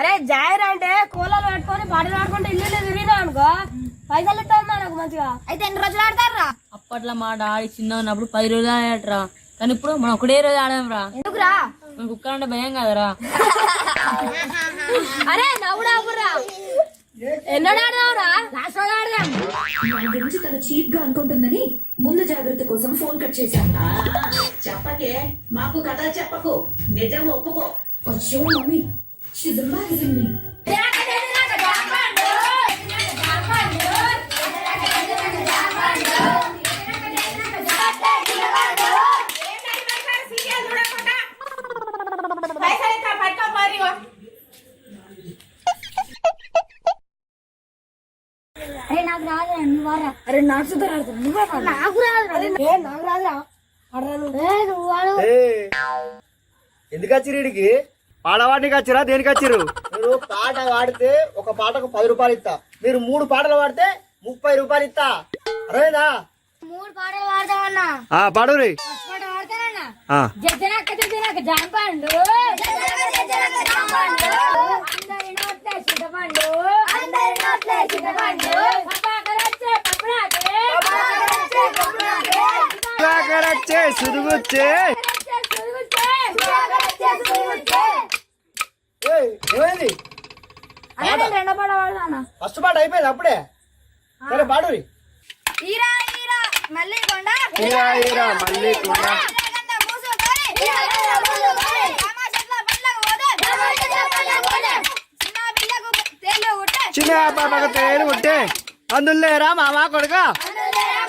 అరే జాయిర్ అంటే కోలాలు పట్టుకొని బడి ఆడుకుంటే ఇల్లు తిరిగినా అనుకో. పైసలు ఇస్తాను మనకు మంచిగా. అయితే ఎన్ని రోజులు ఆడతారా అప్పట్లో మా డాడీ చిన్న ఉన్నప్పుడు పది రోజులు ఆడేటరా కానీ ఇప్పుడు మనం ఒకటే రోజు ఆడాం రా ఎందుకురా? మన కుక్క అంటే భయం కదరా. అరే నవ్వుడా అవ్వరా ఎన్నడూ ఆడదాంరా లాస్ట్ రోజు ఆడదాం. మన గురించి తన చీప్గా అనుకుంటుందని ముందు జాగ్రత్త కోసం ఫోన్ కట్ చేశాను. చెప్పకే మాకు కథ చెప్పకు. నిజం ఒప్పుకో. అయ్యో మమ్మీ. షీజ్ అమేజింగ్ మీ అరే నాకు రాదు నువ్వు వారా. అరే నాకు సుధర్ ఆడుతుంది నువ్వే నాకు రాదు ఏ నాకు రాదురా? ఆడరా నువ్వు ఏ, నువ్వు ఎందుకు వచ్చిరు వీడికి పాడవాడికి వచ్చిరా దేనికి వచ్చిరు మీరు పాట పాడితే ఒక పాటకు పది రూపాయలు ఇస్తా. మీరు మూడు పాటలు పాడితే ముప్పై రూపాయలు ఇస్తా. అర్థమైందా? మూడు పాటలు పాడతావన్నా ఆ పాడు రే. జాంపండు. అందరి నోట్లే అందరి నోట్లే పప్పునాకే పప్పునాకే సురుగుచ్చే సురుగుచ్చే సురుగుచ్చే సురుగుచ్చే ఏమైంది రెండో పాట పాడతానా? ఫస్ట్ పాట అయిపోయింది అప్పుడే. సరే పాడు రే. ఈరా మళ్ళీ కొండ మళ్ళీ కొండ. చిన్న తేలు పాపకు కొట్టే అందులేరా మామా కొడుక. అందులేరా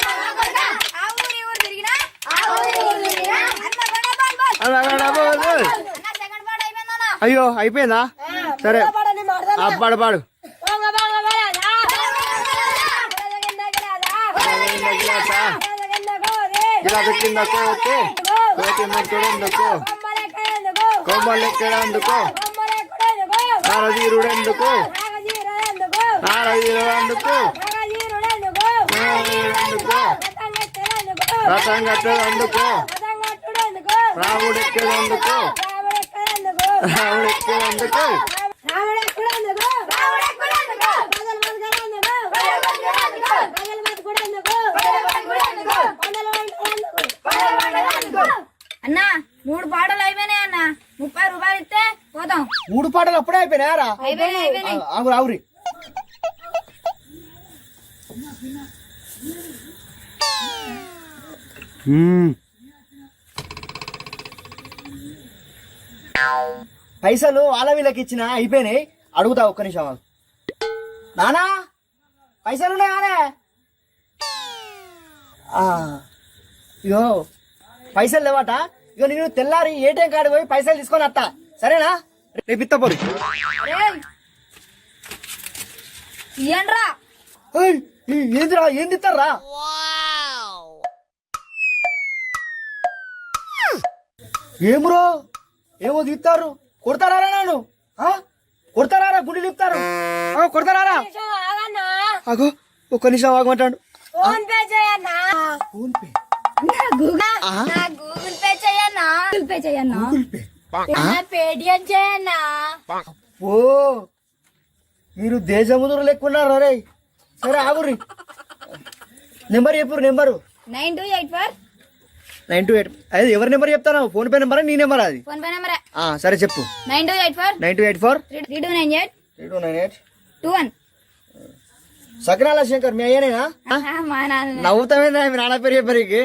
అయ్యో అయిపోయిందా? సరే. ఆ పాడు పాడు. పోంగ పోంగ బలాదా బలగంద గలాదా బలగంద గోరే ఇలా కింద కోతే ముట్టుడెందుకు కొమ్మలెక్కడెందుకు. నారదీరుడెందుకు. నారదీరుడెందుకు. రథం రాముడెక్కేందుకు రాముడెక్కడెందుకు రాముడెక్కేందుకు రాముడెక్కడెందుకు రాముడెక్కడెందుకు ప్రజలు బతకడెందుకు ప్రజలు బతకడెందుకు ప్రజలు బతకడెందుకు కొండలు వండెందుకు కొండలు వండెందుకు అన్న మూడు పాటలు అయిపోయినాయి అన్న ముప్పై రూపాయలు ఇస్తే పోతాం మూడు పాటలు అప్పుడే అయిపోయినాయారా అయిపోయినాయి అయిపోయినాయి ఆగురు ఆగురి పైసలు వాళ్ళ వీళ్ళకి ఇచ్చిన అయిపోయినాయి. అడుగుతా ఒక్క నిమిషం ఆగు. నానా? పైసలు ఉన్నాయానే ఆ, ఇగో పైసలు లేవట. ఇగో నేను తెల్లారి ఏటీఎం కార్డు పోయి పైసలు తీసుకొని వస్తా సరేనా? రేపు ఇత్తపోరు ఈ- ఏందిరా? ఏంది ఇస్తారా ఏమ్రో? ఏమో తీస్తారు కొడతారా నన్ను? ఆ? కొడతారా గుండెలు ఇస్తారు కొడతారా అగో ఒక్క నిమిషం ఆగమంటాడు. ఫోన్ పే చేయన్నా. ఫోన్ పే గూగుల్ నా గూగుల్ పే చేయన్నా. గూగుల్ పే చేయన్నా? Google Pay? నా పేటిఎం చేయన్నా. ఓ మీరు దేశముదురు లెక్కున్నారు రే? సరే ఆగుర్రి. Number చెప్పురు number. Nine two eight four nine two eight అది ఎవరి నెంబర్ చెప్తాను? ఫోన్ పే నెంబరా? నీ నెంబర్ అది? PhonePe number? ఆ, సరే చెప్పు. Nine two eight four? Nine two eight four? Three two nine eight? Three two nine eight. Two one. Sakarala Shankar మీ అయ్యానేనా? మా నాన్న. మీ నాన్న పేరు చెప్పరికి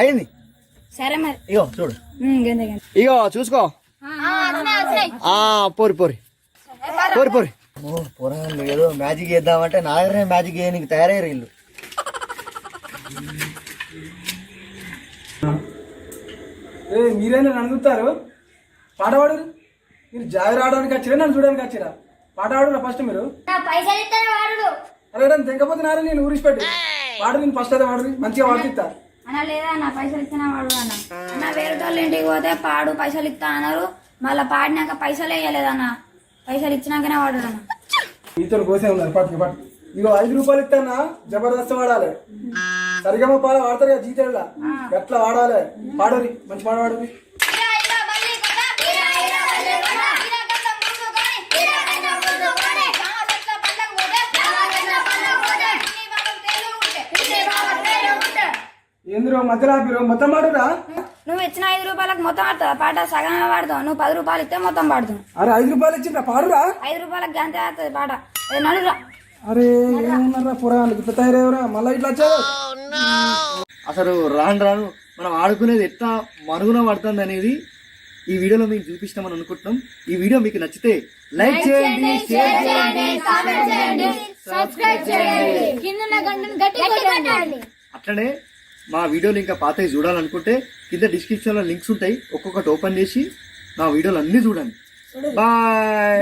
అయింది. సరే మరి. ఇగో చూడు. ఉమ్, గంతే గంతే ఇగో చూసుకో. ఆ, వచ్చినాయి వచ్చినాయి ఆ. పోరి పోరి. పోరి పోరి. ఓ పోరాళ్ళు ఏదో మ్యాజిక్ చేద్దామంటే నా దగ్గరే మ్యాజిక్ చేయడానికి తయారయ్యారు వీళ్ళు. ఏ మీరేనా నన్ను చూస్తారు పాట పాడరు మీరు జాయి రావడానికి వచ్చిరా నన్ను చూడడానికి వచ్చిరా? పాట పాడరా ఫస్ట్ మీరు. నా పైసలు ఇస్తాను వాడు అరే నన్ను తెంకపోతున్నారా నేను ఊరిసిపెట్టి పాడు నేను ఫస్ట్ అదే పాడు మంచిగా పాడుతా అన్న లేదా నా పైసలు ఇస్తానా వాడు అన్న. అన్న వేరే వాళ్ళ ఇంటికి పోతే పాడు పైసలు ఇస్తా అన్నారు. మళ్ళీ పాడినాక పైసలు వేయలేదన్న పైసలు ఇచ్చినాకనే వాడు అన్న. మీతో కోసే ఉన్నారు పాటకి పాట ఇగో ఐదు రూపాయలు ఇస్తానా జబర్దస్త్ వాడాలి. సరిగమ పాల వాడతారు కదా జీతేళ్ళ ఎట్లా వాడాలి? పాడరి మంచి పాట పాడరి ఏందిరో మధ్యలో ఆపిరో? మొత్తం పాడురా. నువ్వు ఇచ్చిన ఐదు రూపాయలకు మొత్తం ఆడుతుంది పాట సగమే పాడతావు? నువ్వు పది రూపాయలు ఇస్తే మొత్తం పాడుతావు. అరే ఐదు రూపాయలు ఇచ్చిండ్రా పాడురా. ఐదు రూపాయలకు గంతే ఆడుతుంది పాట. ఏ నడురా. అరే ఏమన్నారా పురాణాలు మళ్ళీ ఇట్లా వచ్చారు? అసలు రాను రాను మనం ఆడుకునేది ఎట్లా మరుగున పడుతుంది అనేది ఈ వీడియోలో మీకు చూపిస్తామని అనుకుంటున్నాం. ఈ వీడియో మీకు నచ్చితే లైక్ చేయండి షేర్ చేయండి సబ్స్క్రైబ్ చేయండి కింద గంటను గట్టి కొట్టండి. అట్లనే మా వీడియోలు ఇంకా పాతవి చూడాలనుకుంటే కింద డిస్క్రిప్షన్లో లింక్స్ ఉంటాయి. ఒక్కొక్కటి ఓపెన్ చేసి నా వీడియోలు అన్ని చూడండి. బాయ్